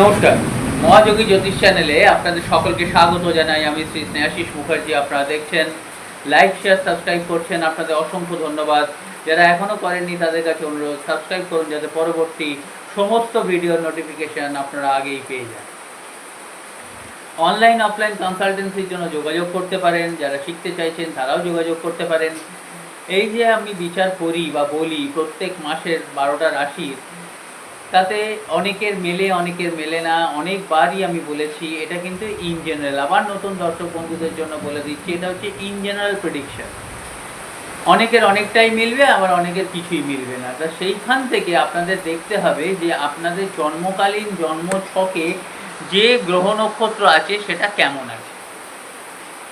নমস্কার। মহাযোগী জ্যোতিষ চ্যানেলে আপনাদের সকলকে স্বাগত জানাই। আমি শ্রী স্নেহাশিস মুখার্জি, আপনারা দেখছেন। লাইক শেয়ার সাবস্ক্রাইব করছেন। আপনাদের অসংখ্য ধন্যবাদ। যারা এখনও করেননি, তাদের কাছে অনুরোধ সাবস্ক্রাইব করুন যাতে পরবর্তী সমস্ত ভিডিওর নোটিফিকেশন আপনারা আগেই পেয়ে যান। অনলাইন অফলাইন কনসালটেন্সির জন্য যোগাযোগ করতে পারেন। যারা শিখতে চাইছেন, তারাও যোগাযোগ করতে পারেন। এই যে আমি বিচার করি বা বলি, প্রত্যেক মাসের বারোটা রাশির তাতে অনেকের মেলে অনেকের মেলে না, অনেকবারই আমি বলেছি, এটা কিন্তু ইন জেনারেল আবার নতুন দর্শক বন্ধুদের জন্য বলে দিচ্ছি, এটা হচ্ছে ইন জেনারেল প্রেডিকশন অনেকের অনেকটাই মিলবে, আবার অনেকের কিছুই মিলবে না। তা সেইখান থেকে আপনাদের দেখতে হবে যে আপনাদের জন্মকালীন জন্ম ছকে যে গ্রহ নক্ষত্র আছে, সেটা কেমন আছে?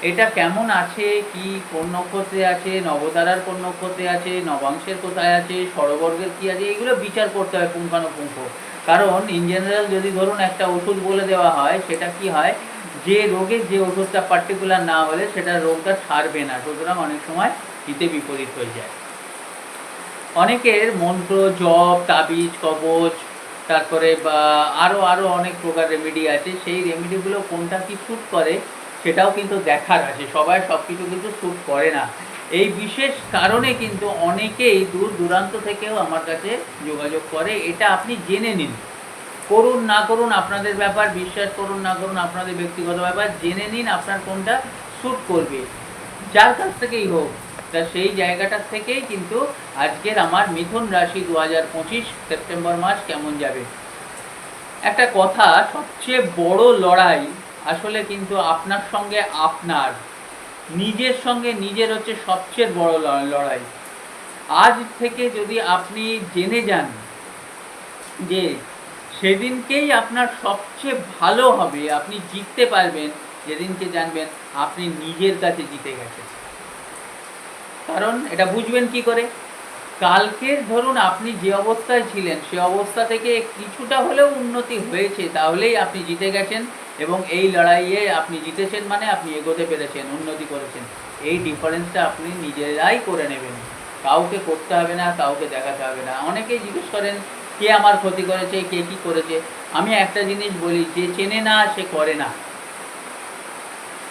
এটা কেমন আছে? কি কোন নক্ষত্রে আছে? নবতারার কোন নক্ষত্রে আছে? নবাংশের কোথায় আছে? সরবর্গের কি আছে? এগুলো বিচার করতে হয় পুঙ্খানুপুঙ্খ। কারণ ইন জেনারেল যদি ধরুন একটা ওষুধ বলে দেওয়া হয়, সেটা কি হয়? যে রোগের যে ওষুধটা পার্টিকুলার না হলে সেটা রোগটা সারবে না। সুতরাং অনেক সময় হিতে বিপরীত হয়ে যায়। অনেকের মন্ত্র, জপ, তাবিজ, কবচ, তারপরে বা আরও আরও অনেক প্রকার রেমেডি আছে। সেই রেমেডিগুলো কোনটা কি শ্যুট করে? সেটাও কিন্তু দেখার আছে, সবাই সব কিছু কিন্তু শ্যুট করে না। এই বিশেষ কারণে কিন্তু অনেকেই দূর দূরান্ত থেকেও আমার কাছে যোগাযোগ করে, এটা আপনি জেনে নিন। করুন না করুন আপনাদের ব্যাপার, বিশ্বাস করুন না করুন আপনাদের ব্যক্তিগত ব্যাপার, জেনে নিন আপনার কোনটা শ্যুট করবে। যার কাছ থেকেই হোক তা সেই জায়গাটার থেকেই কিন্তু আজকের আমার মিথুন রাশি দু হাজার পঁচিশ সেপ্টেম্বর মাস কেমন যাবে? একটা কথা, সবচেয়ে বড় লড়াই আসলে কিন্তু আপনার সঙ্গে আপনার, নিজের সঙ্গে নিজের হচ্ছে সবচেয়ে বড় লড়াই। আজ থেকে যদি আপনি জেনে যান যে সেদিনকেই আপনার সবচেয়ে ভালো হবে, আপনি জিততে পারবেন, যেদিনকে জানবেন আপনি নিজের কাছে জিতে গেছেন। কারণ এটা বুঝবেন কি করে? কালকের ধরুন আপনি যে অবস্থায় ছিলেন, সে অবস্থা থেকে কিছুটা হলেও উন্নতি হয়েছে, তাহলেই আপনি জিতে গেছেন। এবং এই লড়াইয়ে আপনি জিতেছেন মানে আপনি এগোতে পেরেছেন, উন্নতি করেছেন। এই ডিফারেন্সটা আপনি নিজেরাই করে নেবেন। কাউকে করতে হবে না, কাউকে দেখাতে হবে না। অনেকেই জিজ্ঞেস করেন, কে আমার ক্ষতি করেছে, কে কি করেছে? আমি একটা জিনিস বলি, যে চেনে না, সে করে না।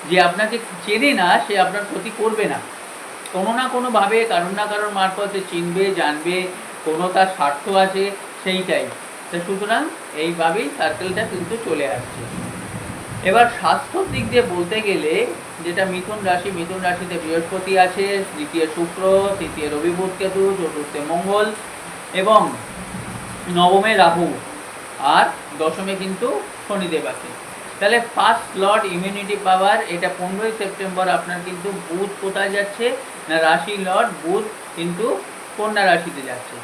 যে আপনাকে চেনে না, সে আপনার ক্ষতি করবে না। কোনো না কোনোভাবে কারণ না কারণ মারফতে চিনবে, জানবে, কোনো তার স্বার্থ আছে, সেইটাই। তো সুতরাং এইভাবেই সার্কেলটা কিন্তু চলে আসছে। এবার স্বাস্থ্যর দিক দিয়ে বলতে গেলে, যেটা মিথুন রাশি, মিথুন রাশিতে বৃহস্পতি আছে, দ্বিতীয় শুক্র, তৃতীয় রবি কেতু, চতুর্থে মঙ্গল এবং নবমে রাহু আর দশমে কিন্তু শনিদেব আছে। তাহলে ফার্স্ট লর্ড ইমিউনিটি পাওয়ার এটা পনেরোই সেপ্টেম্বর আপনার কিন্তু বুধ কোথায় যাচ্ছে? না রাশি লর্ড, বুধ কিন্তু কন্যা রাশিতে যাচ্ছে।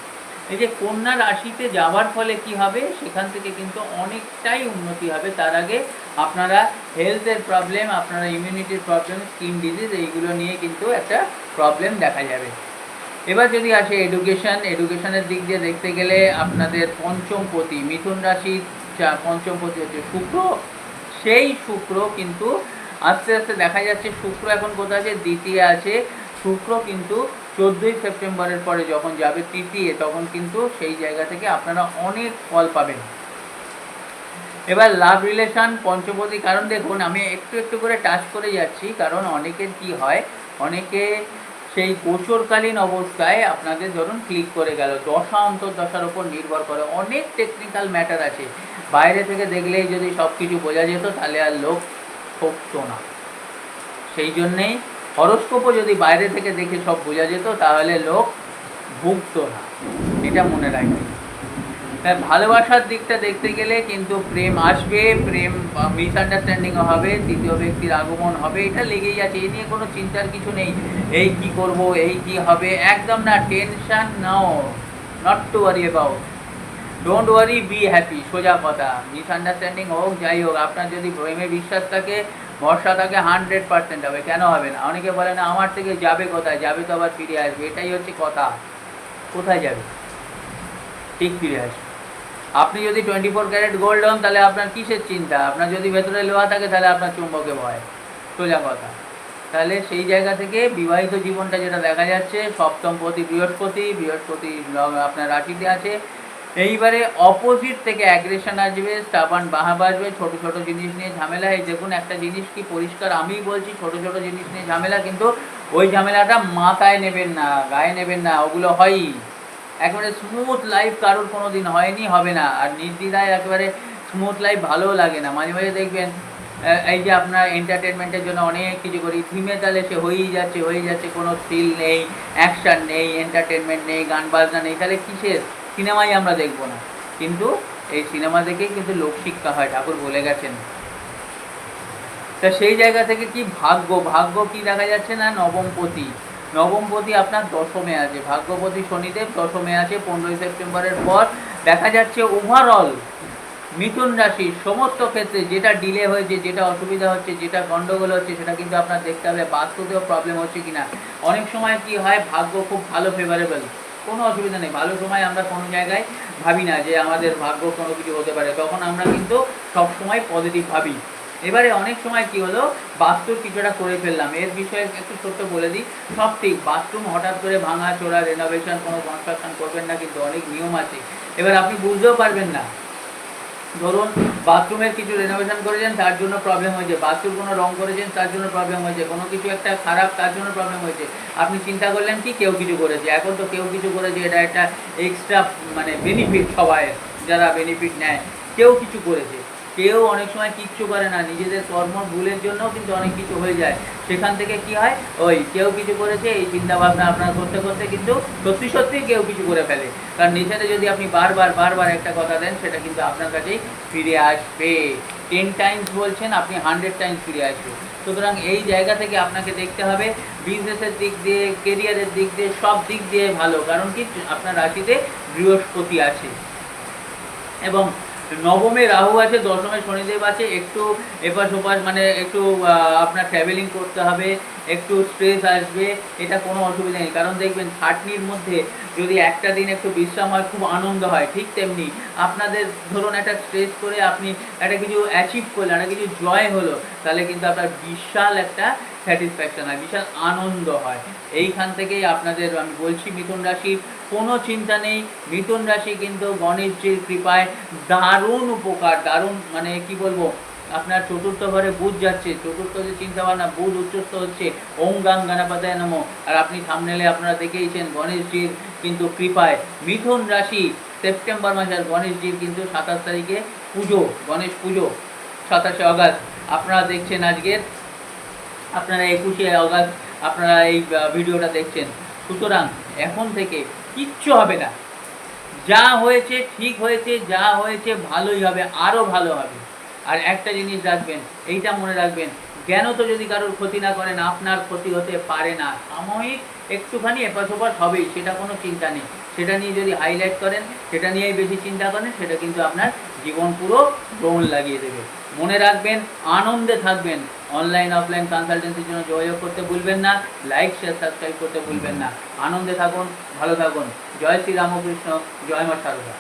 এই যে কন্যা রাশিতে যাওয়ার ফলে কি হবে? সেখান থেকে কিন্তু অনেকটাই উন্নতি হবে। তার আগে আপনারা হেলথের প্রবলেম আপনারা ইমিউনিটির প্রবলেম স্কিন ডিজিজ এইগুলো নিয়ে কিন্তু একটা প্রবলেম দেখা যাবে। এবার যদি আসে এডুকেশন এডুকেশনের দিক দিয়ে দেখতে গেলে আপনাদের পঞ্চমপতি, মিথুন রাশির পঞ্চমপতি হচ্ছে শুক্র। সেই শুক্র কিন্তু আস্তে আস্তে দেখা যাচ্ছে শুক্র এখন কোথায় আছে? দ্বিতীয় আছে। শুক্র কিন্তু চোদ্দোই সেপ্টেম্বরের পরে যখন যাবে তৃতীয়, তখন কিন্তু সেই জায়গা থেকে আপনারা অনেক ফল পাবেন। এবার লাভ রিলেশন পঞ্চপতি কারণ দেখুন, আমি একটু একটু করে টাচ করে যাচ্ছি, কারণ অনেকের কি হয়, অনেকে সেই গোচরকালীন অবস্থায় আপনাদের ধরুন ক্লিক করে গেল, দশা অন্তর্দশার উপর নির্ভর করে, অনেক টেকনিক্যাল ম্যাটার আছে। বাইরে থেকে দেখলেই যদি সব কিছু বোঝা যেত, তাহলে আর লোক ঠকতো না। সেই জন্যেই হরস্কোপও যদি বাইরে থেকে দেখে সব বোঝা যেত, তাহলে লোক ভুগতো না। এটা মনে রাখবে। তাই ভালোবাসার দিকটা দেখতে গেলে কিন্তু প্রেম আসবে, প্রেম মিসআন্ডারস্ট্যান্ডিং হবে তৃতীয় ব্যক্তির আগমন হবে, এটা লেগেই আছে। এ নিয়ে কোনো চিন্তার কিছু নেই। এই কি করব, এই কি হবে, একদম না। Tension now not to worry about don't worry be happy সোজা কথা। মিসআন্ডারস্ট্যান্ডিং হোক, যাই হোক, আপনার যদি প্রেমে বিশ্বাস থাকে ভরসা থাকে হান্ড্রেড পার্সেন্ট হবে, কেন হবে না? অনেকে বলে না, আমার থেকে যাবে কোথায়? যাবে তো আবার ফিরে আসবে। এটাই হচ্ছে কথা। কোথায় যাবে? ঠিক ফিরে আসবে। আপনি যদি টোয়েন্টি ফোর ক্যারেট গোল্ড হন, তাহলে আপনার কিসের চিন্তা? আপনার যদি ভেতরে লোহা থাকে, তাহলে আপনার চুম্বকে ভয়। সোজা কথা। তাহলে সেই জায়গা থেকে বিবাহিত জীবনটা যেটা দেখা যাচ্ছে, সপ্তম প্রতি বৃহস্পতি বৃহস্পতি আপনার রাশিতে আছে। এইবারে অপোজিট থেকে অ্যাগ্রেশন আসবে স্টাবান বাহাবা আসবে, ছোট ছোট জিনিস নিয়ে ঝামেলা এই দেখুন একটা জিনিস কি পরিষ্কার আমিই বলছি, ছোট ছোট জিনিস নিয়ে ঝামেলা, কিন্তু ওই ঝামেলাটা মাথায় নেবেন না, গায়ে নেবেন না, ওগুলো হয়ই। একেবারে স্মুথ লাইফ কারোর কোনো দিন হয়নি, হবে না। আর নির্দ্বিধায় একেবারে স্মুথ লাইফ ভালোও লাগে না। মাঝে মাঝে দেখবেন এই যে আপনার এন্টারটেনমেন্টের জন্য অনেক কিছু করি থিমে তাহলে সে হয়েই যাচ্ছে হয়েই যাচ্ছে, কোনো থ্রিল নেই অ্যাকশন নেই এন্টারটেনমেন্ট নেই, গান বাজনা নেই, তাহলে কিসের? সিনেমাই আমরা দেখব না। কিন্তু এই সিনেমা দেখেই কিন্তু লোকশিক্ষা হয়, ঠাকুর বলে গেছেন। তা সেই জায়গা থেকে কি ভাগ্য? ভাগ্য কি দেখা যাচ্ছে না? নবমপতি। নবমপতি আপনার দশমে আছে। ভাগ্যপতি শনিদেব দশমে আছে, পনেরোই সেপ্টেম্বরের পর দেখা যাচ্ছে ওভারঅল মিথুন রাশি সমস্ত ক্ষেত্রে যেটা ডিলে হয়েছে, যেটা অসুবিধা হচ্ছে, যেটা গন্ডগোল হচ্ছে, সেটা কিন্তু আপনার দেখতে হবে। বাস্তুতেও প্রবলেম হচ্ছে কিনা? অনেক সময় কি হয়, ভাগ্য খুব ভালো ফেভারেবল কোনো অসুবিধা নেই। ভালো সময় আমরা কোনো জায়গায় ভাবি না যে আমাদের ভাগ্য কোনো কিছু হতে পারে। তখন আমরা কিন্তু সব সময় পজিটিভ ভাবি। এবারে অনেক সময় কি হলো? বাস্তুর কিছুটা করে ফেললাম। এর বিষয়ে একটু ছোট্ট বলে দিই। সব ঠিক। বাথরুম হঠাৎ করে ভাঙা, চোরা রেনোভেশন কোনো কনস্ট্রাকশন করবেন না, কিন্তু অনেক নিয়ম আছে। এবার আপনি বুঝতেও পারবেন না ধরুন, বাথরুমের কিছু রেনোভেশন করেছেন, তার জন্য প্রবলেম হয়েছে। বাথরুম কোনো রং করেছেন, তার জন্য প্রবলেম হয়েছে। কোনো কিছু একটা খারাপ, তার জন্য প্রবলেম হয়েছে। আপনি চিন্তা করলেন কি, কেউ কিছু করেছে। এখন তো কেউ কিছু করেছে, এটা একটা এক্সট্রা মানে বেনিফিট সবাই যারা বেনিফিট নেয়। কেউ কিছু করেছে। কেউ অনেক সময় কিচ্ছু করে না, নিজেদের কর্ম ভুলের জন্য কিন্তু অনেক কিছু হয়ে যায়। সেখান থেকে কি হয়? ওই কেউ কিছু করেছে, এই চিন্তা ভাবনা আপনার করতে করতে কিন্তু সত্যি সত্যি কেউ কিছু করে ফেলে। কারণ নেচারে যদি আপনি বারবার বারবার একটা কথা দেন, সেটা কিন্তু আপনার কাছেই ফিরে আসবে। টেন টাইমস বলছেন, আপনি হান্ড্রেড টাইমস ফিরে আসবে সুতরাং এই জায়গা থেকে আপনাকে দেখতে হবে বিজনেসের দিক দিয়ে কেরিয়ারের দিক দিয়ে, সব দিক দিয়ে ভালো। কারণ কি? আপনার রাশিতে বৃহস্পতি আছে। এবং নবমে রাহু আছে, দশমে শনিদেব আছে, একটু এপাশ ওপাশ মানে একটু আপনার ট্রাভেলিং করতে হবে, একটু স্ট্রেস আসবে, এটা কোনো অসুবিধা নেই। কারণ দেখবেন, খাটনির মধ্যে যদি একটা দিন একটু বিশ্রাম হয়, খুব আনন্দ হয়, ঠিক তেমনি আপনাদের ধরুন একটা স্ট্রেস করে আপনি একটা কিছু অ্যাচিভ করলেন, একটা কিছু জয় হলো, তাহলে কিন্তু আপনার বিশাল একটা স্যাটিসফ্যাকশন হয় বিশাল আনন্দ হয়। এইখান থেকেই আপনাদের আমি বলছি, মিথুন রাশির কোনো চিন্তা নেই। মিথুন রাশি কিন্তু গণেশজির কৃপায় দারুণ উপকার, দারুণ মানে কি বলব? আপনার চতুর্থ ঘরে বুধ যাচ্ছে, চতুর্থ যে চিন্তা ভাবনা বুধ উচ্চস্থ হচ্ছে, ওম গাং গানাপাতায় নমো। আর আপনি থামনেলে আপনারা দেখেইছেন গণেশজির কিন্তু কৃপায়। মিথুন রাশি, সেপ্টেম্বর মাসের গণেশজির কিন্তু সাতাশ তারিখে পুজো, গণেশ পুজো, সাতাশে অগাস্ট আপনারা দেখছেন আজকের আপনারা একুশে অগাস্ট আপনারা এই ভিডিওটা দেখছেন। সুতরাং এখন থেকে কিচ্ছু হবে না। যা হয়েছে ঠিক হয়েছে, যা হয়েছে ভালোই হবে, আরও ভালো হবে। আর একটা জিনিস রাখবেন, এইটা মনে রাখবেন জ্ঞান তো যদি কারোর ক্ষতি না করেন, আপনার ক্ষতি হতে পারে না। সাময়িক একটুখানি এপাশ ওপাশ হবেই, সেটা কোনো চিন্তা নেই। সেটা নিয়ে যদি হাইলাইট করেন, সেটা নিয়েই বেশি চিন্তা করেন, সেটা কিন্তু আপনার জীবন পুরো গ্রহণ লাগিয়ে দেবে। মনে রাখবেন, আনন্দে থাকবেন। অনলাইন অফলাইন কনসালটেন্সির জন্য যোগাযোগ করতে ভুলবেন না লাইক শেয়ার সাবস্ক্রাইব করতে ভুলবেন না। আনন্দে থাকুন, ভালো থাকুন। জয় শ্রী রামকৃষ্ণ, জয় মা সারদা।